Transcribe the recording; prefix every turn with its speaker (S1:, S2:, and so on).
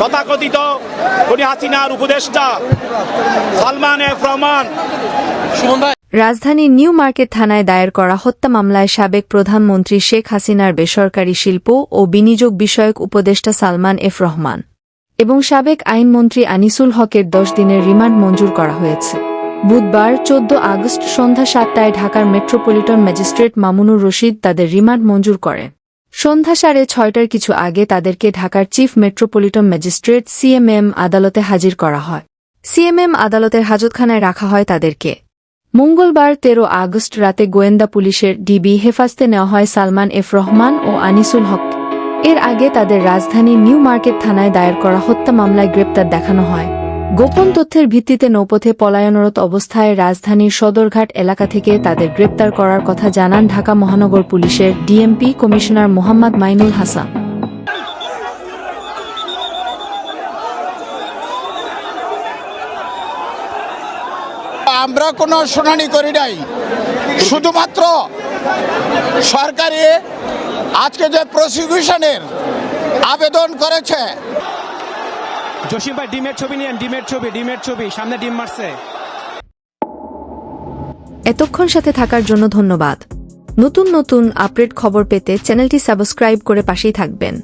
S1: তথাকথিত খুনি হাসিনার উপদেষ্টা সালমান এফ রহমান।
S2: রাজধানীর নিউ মার্কেট থানায় দায়ের করা হত্যা মামলায় সাবেক প্রধানমন্ত্রী শেখ হাসিনার বেসরকারি শিল্প ও বিনিয়োগ বিষয়ক উপদেষ্টা সালমান এফ রহমান এবং সাবেক আইনমন্ত্রী আনিসুল হকের দশ দিনের রিমান্ড মঞ্জুর করা হয়েছে। বুধবার চোদ্দ আগস্ট সন্ধ্যা সাতটায় ঢাকার মেট্রোপলিটন ম্যাজিস্ট্রেট মামুনুর রশিদ তাদের রিমান্ড মঞ্জুর করেন সন্ধ্যা সাড়ে ছয়টার কিছু আগে তাদেরকে ঢাকার চিফ মেট্রোপলিটন ম্যাজিস্ট্রেট সিএমএম আদালতে হাজির করা হয়। সিএমএম আদালতের হাজতখানায় রাখা হয় তাদেরকে। মঙ্গলবার তেরো আগস্ট রাতে গোয়েন্দা পুলিশের ডিবি হেফাজতে নেওয়া হয় সালমান এফ রহমান ও আনিসুল হক। এর আগে তাদের রাজধানী নিউ মার্কেট থানায় দায়ের করা হত্যা মামলায় গ্রেপ্তার দেখানো হয়। গোপন তথ্যের ভিত্তিতে নৌপথে পলায়নরত অবস্থায় রাজধানীর সদরঘাট এলাকা থেকে তাদের গ্রেপ্তার করার কথা জানান ঢাকা মহানগর পুলিশের ডিএমপি কমিশনার মোহাম্মদ মাইনুল হাসান।
S3: আমরা কোনো শুনানি করি নাই। শুধুমাত্র সরকারি আজকে যে প্রসিকিউশনের আবেদন করেছে
S4: জসিম ভাই, ডিমের ছবি নিয়েন, ডিমের ছবি ডিমের ছবি, সামনে ডিম মারছে।
S2: এতক্ষণ সাথে থাকার জন্য ধন্যবাদ। নতুন নতুন আপডেট খবর পেতে চ্যানেলটি সাবস্ক্রাইব করে পাশেই থাকবেন।